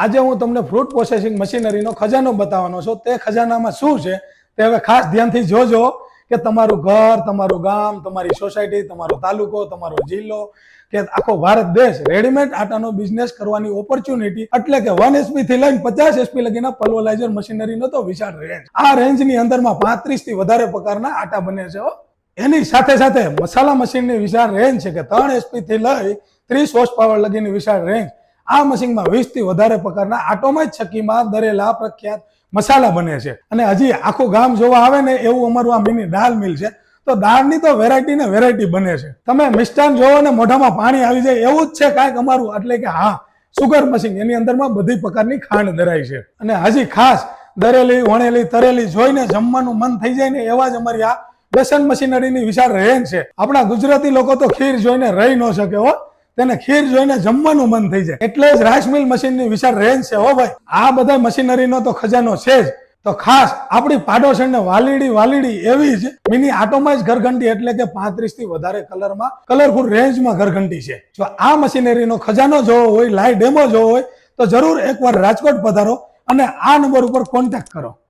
આજે હું તમને ફ્રૂટ પ્રોસેસિંગ મશીનરીનો ખજાનો બતાવવાનો છું. તે ખજાનામાં શું છે? તે હવે ખાસ ધ્યાનથી જોજો કે તમારું ઘર, તમારું ગામ, તમારી સોસાયટી તમારો તાલુકો, તમારો જિલ્લો, કે આખો ભારત દેશ રેડીમેડ આટાનો બિઝનેસ કરવાની ઓપોર્ચ્યુનિટી એટલે કે વન એસપી થી લઈને પચાસ એસપી લગીના પલ્વલાઇઝર મશીનરીનો તો વિશાળ રેન્જ આ રેન્જની અંદરમાં પાંત્રીસથી વધારે પ્રકારના આટા બને છે એની સાથે સાથે મસાલા મશીનની વિશાળ રેન્જ છે કે ત્રણ એસપી થી લઈ ત્રીસ હોર્સ પાવર લગીની વિશાળ રેન્જ આ મશીનમાં વીસથી વધારે પ્રકારના આટોમાં જ છક્કીમાં દરેલા પ્રખ્યાત મસાલા બને છે. અને હજી આખું ગામ જોવા આવે ને એવું અમારું આ મિની દાળ મિલ છે, તો દાળની તો વેરાયટી ને વેરાયટી બને છે. તમે મિષ્ટાન જોવો ને મોઢામાં પાણી આવી જાય એવું જ છે કાંઈક અમારું, એટલે કે હા સુગર મશીન એની અંદરમાં બધી પ્રકારની ખાંડ ધરાય છે. અને હજી ખાસ દરેલી, વણેલી, તરેલી જોઈને જમવાનું મન થઈ જાય ને એવા જ અમારી આ બેસન મશીનરીની વિશાળ રેન્જ છે. આપણા ગુજરાતી લોકો તો ખીર જોઈને રહી ન શકે હો. તેને ખીર જોઈને જમવાનું મન થઈ જાય. એટલે જ રાઈસ મિલ મશીનની વિશાળ રેન્જ છે હો ભાઈ. આ બધા મશીનરીનો તો ખજાનો છે જ. તો ખાસ આપણી પાડોશણને વાલીડી વાલીડી એવી જ મિની આટોમાઇઝ ઘરઘંટી એટલે કે પાંત્રીસથી વધારે કલરમાં કલરફુલ રેન્જમાં ઘરઘંટી છે. જો આ મશીનરીનો ખજાનો જોવો હોય લાઈવ ડેમો જોવો હોય, તો જરૂર એકવાર રાજકોટ પધારો અને આ નંબર ઉપર કોન્ટેક્ટ કરો.